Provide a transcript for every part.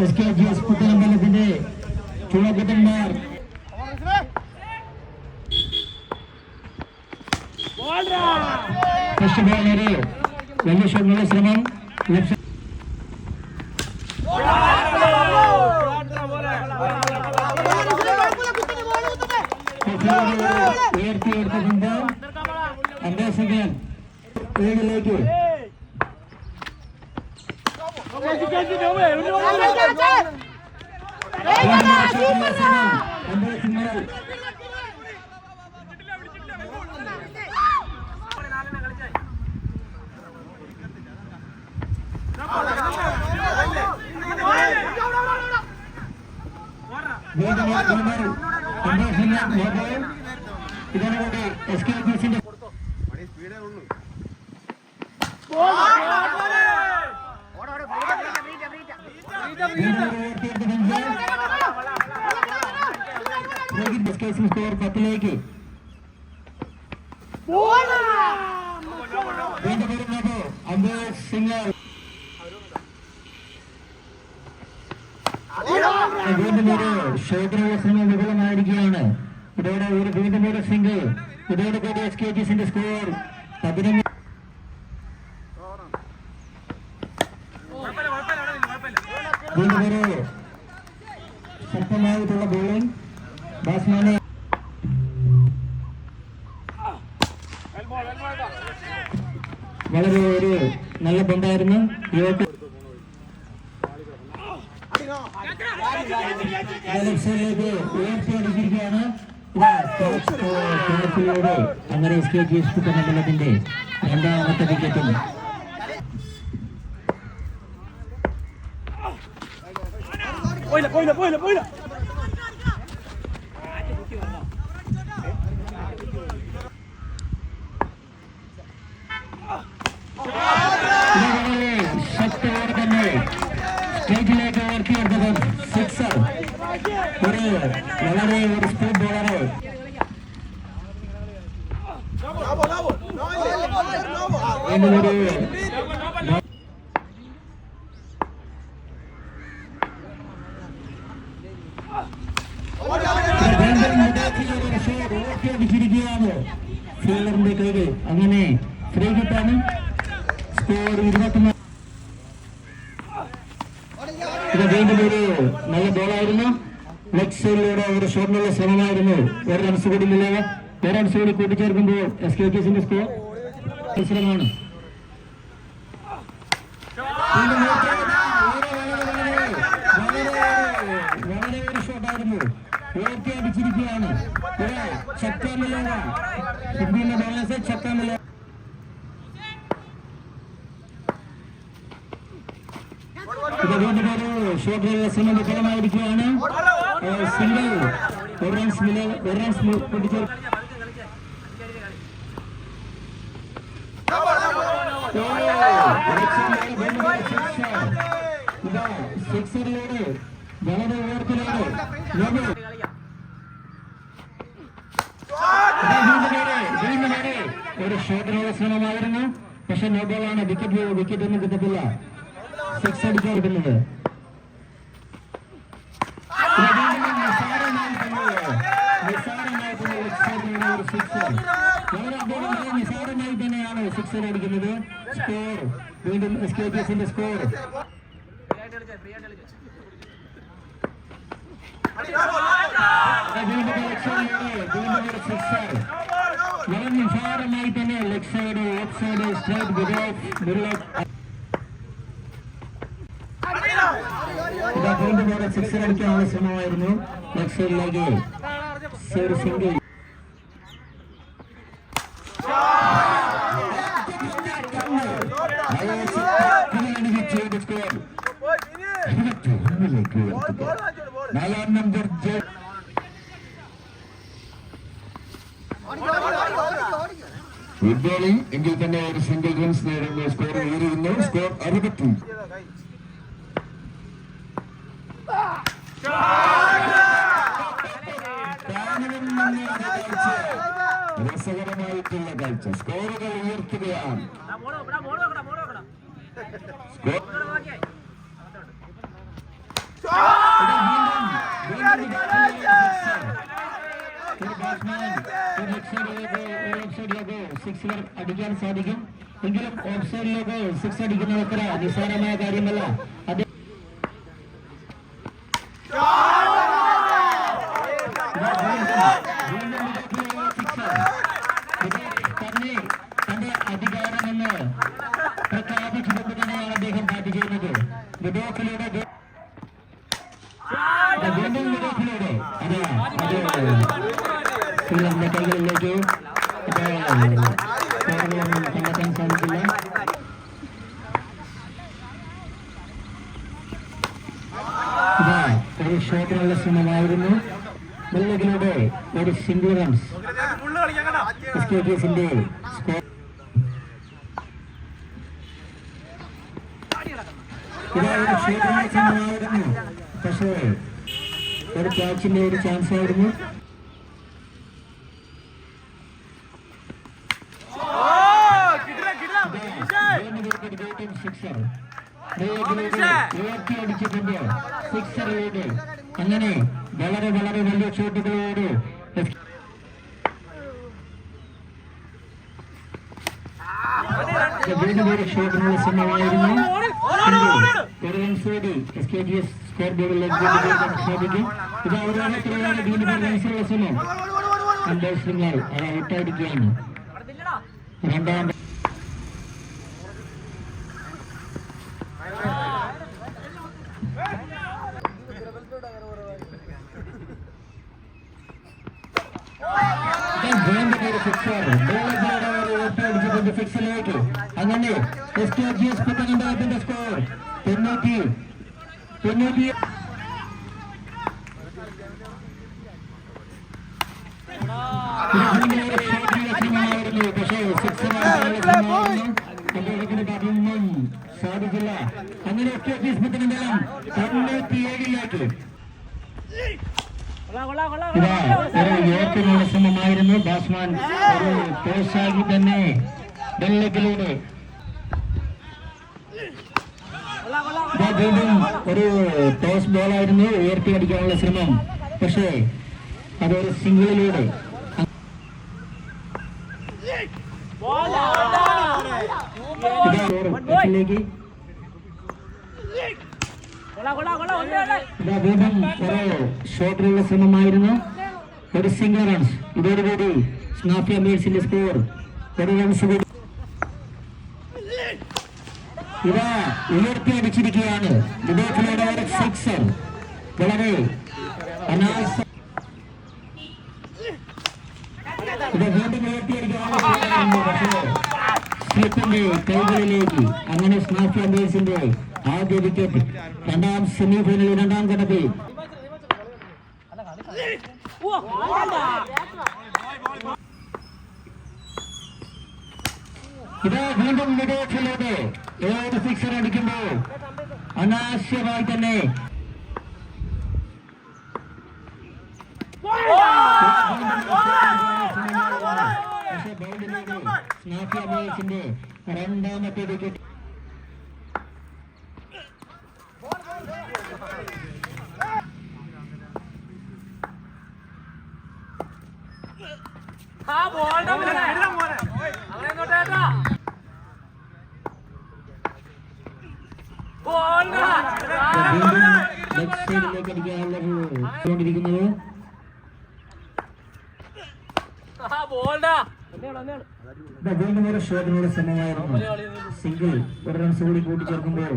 S K G S പുത്തനമ്പലത്തിന്റെ ചുഴക്കുട്ടന്മാർ first ബോളൊരു വലിയ ഷോട്ടുള്ള ശ്രമം ലക്ഷ്യം ഉയർത്തിയെടുത്തുകൊണ്ട് അംബേദ്കർ ഏഴിലേക്ക് അംബേദ്കർ വീണ്ടും വീണ്ടും ഇതിനുവേണ്ടി എസ് കെ പി സിന്റെ സ്കോർ പത്തിലേക്ക് സിംഗർ വീണ്ടും ഒരു ഷോട്ടിനുള്ള ശ്രമം വിഫലമായിരിക്കുകയാണ് ഇതോടെ ഒരു വീണ്ടും ഒരു സിംഗിൾ ഇതോടെ കൂടി എസ് കെ ജിസിന്റെ സ്കോർ പതിനൊന്ന് ഒരു ശക്തമായിട്ടുള്ള ബോളിംഗ് ബാറ്റ്സ്മാനെ വളരെ ഒരു നല്ല ബണ്ടായിരുന്നു യുവക്ക് ിലേക്ക് ഉയർത്തിയടിച്ചിരിക്കുകയാണ് ടോപ്പിലൂടെ അങ്ങനെ എസ് കെ ജി എസ് മണ്ഡലത്തിന്റെ രണ്ടാമത്തെ വിക്കറ്റും പോയില്ല പോയില്ല പോയില്ല പോയില്ല ഇതേപോലെ ശക്തയോടെ തന്നെ സ്റ്റേജിലേക്ക് ഉയർത്തിയെടുത്തത് സിക്സർ ഒരു വളരെ ഒരു സ്പീഡ് ബോളറ് വീണ്ടും ഒരു ിരിക്കുകയാണ് ഫീൽഡറിന്റെ കയ്യിൽ അങ്ങനെ ഫ്രീ കിട്ടാണ് സ്കോർ ഇരുപത്തിനാല്. വീണ്ടും ഒരു നല്ല ബോളായിരുന്നു. ലെഗ് ഒരു ഷോട്ടിനുള്ള ശ്രമമായിരുന്നു. ഒരു റൺസ് കൂടി നിലവ് ഒരു റൺസ് കൂടി കൂട്ടിച്ചേർക്കുമ്പോൾ എസ് കെ കെസിന്റെ സ്കോർ മത്സരമാണ്. വളരെ, ഒരു ഷോട്ടായിരുന്നു ഉയർത്തി അടിച്ചിരിക്കുകയാണ്. ഇത് ചക്കാമില്ലോക ഹിന്ദിയിലെ ബോളേഴ്സ് ചക്കാമില്ലോ ഇത് വീണ്ടും ഒരു ഷോട്ട് ശ്രമം വിഫലമായിരിക്കുകയാണ് സിംഗിൾ ഒരു റൺസ് നില ഒരു റൺസ് കൂട്ടിച്ചേർ സിക്സറിലൂടെ വളരെ ഉയർത്തിലാണ് ലോകം വീണ്ടും ഒരു ഷോട്ടിനുള്ള ശ്രമമായിരുന്നു പക്ഷെ നോ ബോളാണ് വിക്കറ്റ് വിക്കറ്റ് ഒന്നും കിട്ടത്തില്ല. സിക്സ് അടിക്കാൻ കിട്ടുന്നത് നിസാരമായി തന്നെയാണ് സിക്സർ അടിക്കുന്നത്. സ്കോർ വീണ്ടും എസ് കെ എസിന്റെ സ്കോർ വീണ്ടും സിക്സർ വളരെ നിസാരമായി തന്നെ leg side off side straight middle ഇതാ വീണ്ടും ഒരു സിക്സർ അടിക്കാനുള്ള ശ്രമമായിരുന്നു ലെഗ് സൈഡിലേക്ക് ഒരു സിംഗിൾ നാലാം നമ്പർ ജെ വെല്ലുവിളി എങ്കിൽ തന്നെ ഒരു സിംഗിൾ റൺസ് നേടുന്നു സ്കോർ ഉയരുന്നു. സ്കോർ അറുപത്തി രസകരമായിട്ടുള്ള കാഴ്ച. സ്കോറുകൾ ഉയർത്തുകയാണ്. സ്കോർ ബാറ്റ്സ്മാൻ ഒരു ലെഗ് സൈഡിലേക്ക് ഒരു ലെഗ് സൈഡിലേക്ക് സിക്സ് അടിക്കാൻ സാധിക്കും എങ്കിലും ഓഫ് സൈഡിലേക്ക് സിക്സ് അടിക്കുന്നത് അത്ര നിസ്സാരമായ കാര്യമല്ല അത് തന്നെ തന്റെ അധികാരമെന്ന് പ്രഖ്യാപിച്ചുകൊണ്ട് തന്നെയാണ് അദ്ദേഹം ബാറ്റ് ചെയ്യുന്നത് വിഡോക്കിലൂടെ വീണ്ടും വിഡോക്കിലൂടെ അതെ അതെ ശ്രീലങ്ക കൈകളിലേക്ക് കണ്ടെത്താൻ സാധിക്കില്ല ഒരു ശ്രമമായിരുന്നു മുല്ലകിലൂടെ ഒരു single runs S K T എസിന്റെ സ്കോർ ശ്രമമായിരുന്നു പക്ഷേ ഒരു ക്യാച്ചിന്റെ ഒരു ചാൻസ് ആയിരുന്നു. സിക്സറിലൂടെ അങ്ങനെ വളരെ വളരെ വലിയ ഷോട്ടുകളോട് വീണ്ടും ഒരു വീണ്ടും രണ്ടാം ഫിക്സിലേക്ക് അങ്ങനെ എസ് കെ ജി എസ് കുട്ടകണ്ടത്തിന്റെ സ്കോർ തൊണ്ണൂറ്റി തൊണ്ണൂറ്റി പക്ഷേ സിക്സ് പതിനൊന്നും സാധിച്ചില്ല അങ്ങനെ S K G S Kuttakandam തൊണ്ണൂറ്റിയേഴിലേക്ക് ഇതാ ഒരു യോക്കിനുള്ള ശ്രമമായിരുന്നു ബാറ്റ്സ്മാൻ ഒരു ടോസാക്കി തന്നെ ഡെല്ലക്കിലൂടെ ഇതാ വീണ്ടും ഒരു ടോസ് ബോളായിരുന്നു ഉയർത്തി അടിക്കാനുള്ള ശ്രമം പക്ഷേ അതൊരു സിംഗിളിലൂടെ ഇതാ ഷോട്ട് ഒരു ഷോട്ടിലുള്ള ശ്രമമായിരുന്നു ഒരു സിംഗിൾ റൺസ് ഇതോടുകൂടി സ്നാഫി അമീർസിന്റെ സ്കോർ ഒരു റൺസ് കൂടി. ഇതാ ഉയർത്തി അടിച്ചിരിക്കുകയാണ്. വിദേശിയുടെ ഒരു സിക്സർ വളരെ അനാസ ഇത് വീണ്ടും ഉയർത്തി അടിക്കാനുള്ള പക്ഷേ സ്ലിപ്പിന്റെ കൈകളിലേക്ക്. അങ്ങനെ സ്നാഫി അമീർസിന്റെ ആദ്യ വിക്കറ്റ് രണ്ടാം സെമി ഫൈനലിൽ രണ്ടാം ഘട്ടത്തിൽ ഇതാ വീണ്ടും മികച്ചിലൂടെ ഏത് സിക്സർ അടിക്കുമ്പോൾ അനാവശ്യമായി തന്നെ. പക്ഷേ ബൗളിലൂടെ സ്നാഫി അമേഴ്സിന്റെ രണ്ടാമത്തെ വിക്കറ്റ് ആ ബോളിന്റെ മോനെ. അങ്ങനെ ലെഗ് സൈഡിലേക്ക് വീണ്ടും ഒരു ഷോട്ടിനുള്ള ശ്രമമായിരുന്നു സിംഗിൾ ഒരു റൺസ് കൂടി കൂട്ടിച്ചേർക്കുമ്പോൾ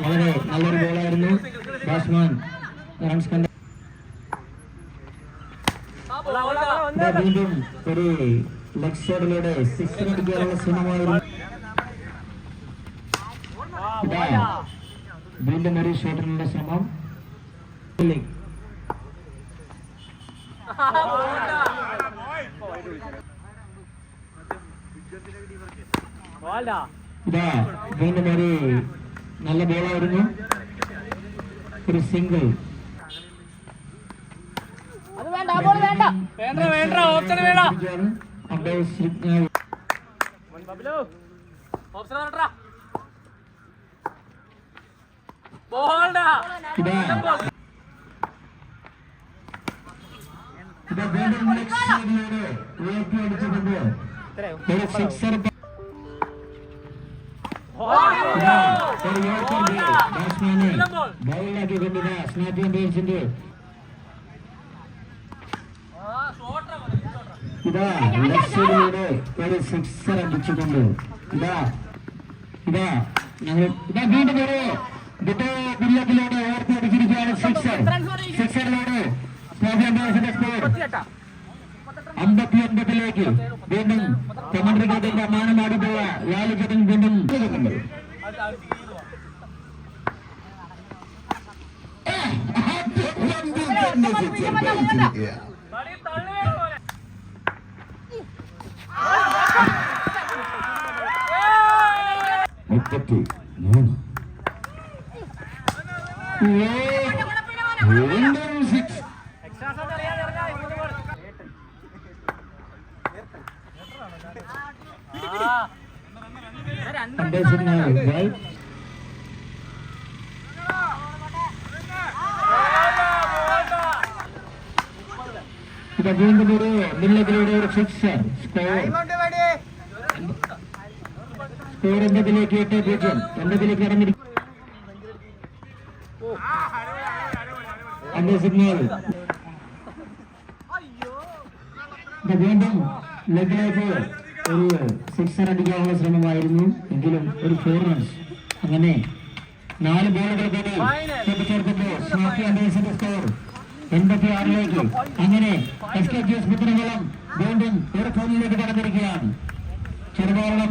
വളരെ നല്ലൊരു ബോളായിരുന്നു ബാറ്റ്സ്മാൻ റൺസ് കണ്ട വീണ്ടും ഒരു ലെഗ് ഷോട്ടിലൂടെ സിക്സ് അടിക്കാനുള്ള ശ്രമമായിരുന്നു വീണ്ടും ഒരു ഷോട്ടിനുള്ള ശ്രമം ബോളിന്റെ ഇതാ വീണ്ടും ഒരു നല്ല ബോളായിരുന്നു. ഒരു സിംഗിൾ വേണ്ട ബബലു ഓപ്ഷൻ പറഞ്ഞിട്ടാ ബോൾഡാ ഇതാ ഉയർത്തി ഒരു സിക്സർ അടിച്ചുകൊണ്ട്. ഇതാ ഇതാ ഞങ്ങൾ ഇതാ വീണ്ടും ഒരു വിട്ടോ ബില്ലത്തിലൂടെ ഉയർത്തി അടിച്ചിരിക്കുകയാണ് സിക്സർ സിക്സറിലൂടെ സ്കോർ അമ്പത്തി ഒൻപതിലേക്ക് വീണ്ടും കമന്ററി ഗേറ്റിന്റെ മാനമാടുള്ള ലാലിക്കട്ടൻ വീണ്ടും മുപ്പത്തി അതിൽ വീണ്ടും ഒരു മില്ലത്തിലൂടെ ഒരു സിക്സ് സ്കോർ സ്കോർ എൺപതിലേക്ക് എട്ട് പൂജ്യം. എൺപതിലേക്ക് കടന്നിരിക്കും അന്റെ സിഗ്നൽ വീണ്ടും ലെഗിലേക്ക് ഒരു സിക്സർ അടിക്കാനുള്ള ശ്രമമായിരുന്നു. എങ്കിലും ഒരു ഫോർ റൺസ് അങ്ങനെ നാല് ബോളുകൾ കൂടി കൂട്ടിച്ചേർക്കുമ്പോൾ സ്മാർട്ടി സ്കോർ എൺപത്തി ആറിലേക്ക് അങ്ങനെ S K G S Puthanakulam വീണ്ടും ഒരു ഫോണിലേക്ക് കടന്നിരിക്കുകയാണ്. ചെറുപാളം